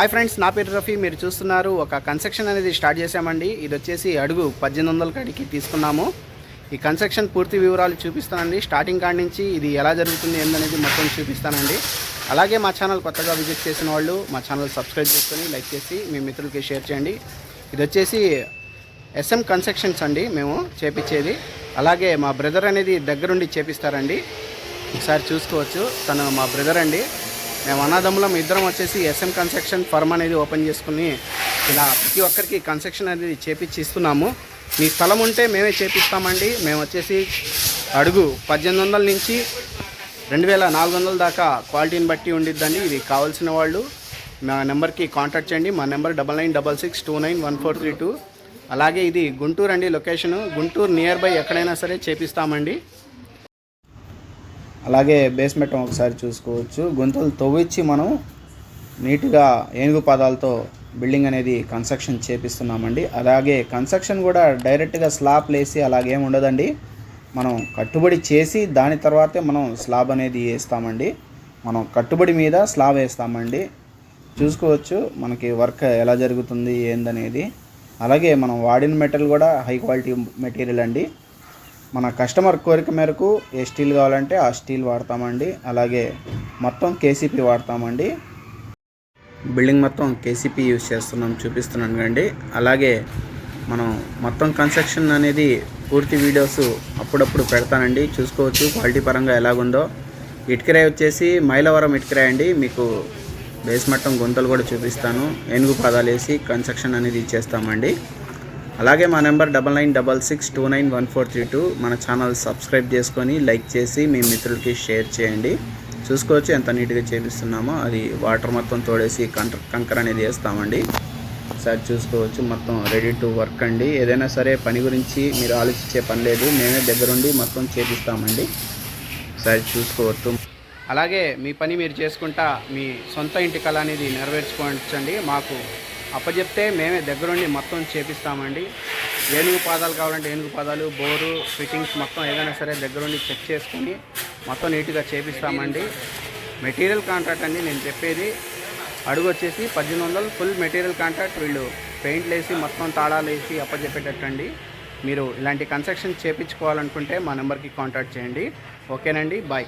Hi friends నా పేరు రఫీ. మీరు చూస్తున్నారు ఒక కన్స్ట్రక్షన్ అనేది స్టార్ట్ చేశామండి. ఇది వచ్చేసి అడుగు పద్దెనిమిది వందల కాడికి తీసుకున్నాము. ఈ కన్స్ట్రక్షన్ పూర్తి వివరాలు చూపిస్తానండి. స్టార్టింగ్ కాడి నుంచి ఇది ఎలా జరుగుతుంది ఏందనేది మొత్తం చూపిస్తానండి. అలాగే మా ఛానల్ కొత్తగా విజిట్ చేసిన వాళ్ళు మా ఛానల్ సబ్స్క్రైబ్ చేసుకొని లైక్ చేసి మీ మిత్రులకి షేర్ చేయండి. ఇది వచ్చేసి ఎస్ఎం కన్స్ట్రక్షన్స్ అండి మేము చేపించేది. అలాగే మా బ్రదర్ అనేది దగ్గరుండి చేపిస్తారండి. ఒకసారి చూసుకోవచ్చు. తను మా బ్రదర్ అండి. మేము అన్నదమ్ములం ఇద్దరం వచ్చేసి ఎస్ఎం కన్స్ట్రక్షన్ ఫర్మ్ అనేది ఓపెన్ చేసుకుని ఇలా ప్రతి ఒక్కరికి కన్స్ట్రక్షన్ అనేది చేపించి ఇస్తున్నాము. మీ స్థలం ఉంటే మేమే చేపిస్తామండి. మేము వచ్చేసి అడుగు పద్దెనిమిది వందల నుంచి రెండు వేల నాలుగు వందల దాకా క్వాలిటీని బట్టి ఉండిద్దండి. ఇది కావాల్సిన వాళ్ళు మా నెంబర్కి కాంటాక్ట్ చేయండి. మా number double nine double six two nine one four three two అలాగే ఇది గుంటూరు అండి లొకేషను. గుంటూరు నియర్ బై ఎక్కడైనా సరే చేపిస్తామండి. అలాగే బేస్మెంట్ ఒకసారి చూసుకోవచ్చు. గుంతలు తవ్వించి మనం నీట్గా ఏనుగు పాదాలతో బిల్డింగ్ అనేది కన్స్ట్రక్షన్ చేపిస్తున్నామండి. అలాగే కన్స్ట్రక్షన్ కూడా డైరెక్ట్గా స్లాబ్ లేసి అలాగేం ఉండదండి. మనం కట్టుబడి చేసి దాని తర్వాతే మనం స్లాబ్ అనేది వేస్తామండి. మనం కట్టుబడి మీద స్లాబ్ వేస్తామండి. చూసుకోవచ్చు మనకి వర్క్ ఎలా జరుగుతుంది ఏందనేది. అలాగే మనం వాడిన మెటీరియల్ కూడా హై క్వాలిటీ మెటీరియల్ అండి. మన కస్టమర్ కోరిక మేరకు ఏ స్టీల్ కావాలంటే ఆ స్టీల్ వాడతామండి. అలాగే మొత్తం కేసీపీ వాడతామండి. బిల్డింగ్ మొత్తం కేసీపీ యూస్ చేస్తున్నాం చూపిస్తున్నాను కండి అలాగే మనం మొత్తం కన్స్ట్రక్షన్ అనేది పూర్తి వీడియోస్ అప్పుడప్పుడు పెడతానండి. చూసుకోవచ్చు క్వాలిటీ పరంగా ఎలాగుందో. ఇటుకరాయి వచ్చేసి మైలవరం ఇటుకరాయి అండి. మీకు బేస్ మట్టం గుంతలు కూడా చూపిస్తాను. ఏనుగు పదాలు వేసి కన్స్ట్రక్షన్ అనేది ఇచ్చేస్తామండి అలాగే మా number double nine double six two nine one four three two. మన ఛానల్ సబ్స్క్రైబ్ చేసుకొని లైక్ చేసి మీ మిత్రులకి షేర్ చేయండి. చూసుకోవచ్చు ఎంత నీట్గా చేపిస్తున్నామో. అది వాటర్ మొత్తం తోడేసి కంకర్ కంకర అనేది వేస్తామండి. సార్ చూసుకోవచ్చు. మొత్తం రెడీ టు వర్క్ అండి. ఏదైనా సరే పని గురించి మీరు ఆలోచించే పని లేదు. మేమే దగ్గరుండి మొత్తం చేపిస్తామండి. సార్ చూసుకోవచ్చు. అలాగే మీ పని మీరు చేసుకుంటా మీ సొంత ఇంటి కళ అనేది నెరవేర్చుకోవచ్చండి. మాకు అప్పచెప్తే మేమే దగ్గరుండి మొత్తం చేపిస్తామండి. ఏనుగు పాదాలు కావాలంటే ఏనుగు పాదాలు బోరు ఫిట్టింగ్స్ మొత్తం ఏదైనా సరే దగ్గరుండి చెక్ చేసుకుని మొత్తం నీట్గా చేపిస్తామండి. మెటీరియల్ కాంట్రాక్ట్ అండి నేను చెప్పేది. అడుగు వచ్చేసి పద్దెనిమిది వందలు ఫుల్ మెటీరియల్ కాంట్రాక్ట్ వీళ్ళు పెయింట్లు వేసి మొత్తం తాళాలు వేసి అప్పచెప్పేటట్టండి మీరు ఇలాంటి కన్స్ట్రక్షన్ చేపించుకోవాలనుకుంటే మా నెంబర్కి కాంటాక్ట్ చేయండి. ఓకేనండి బాయ్.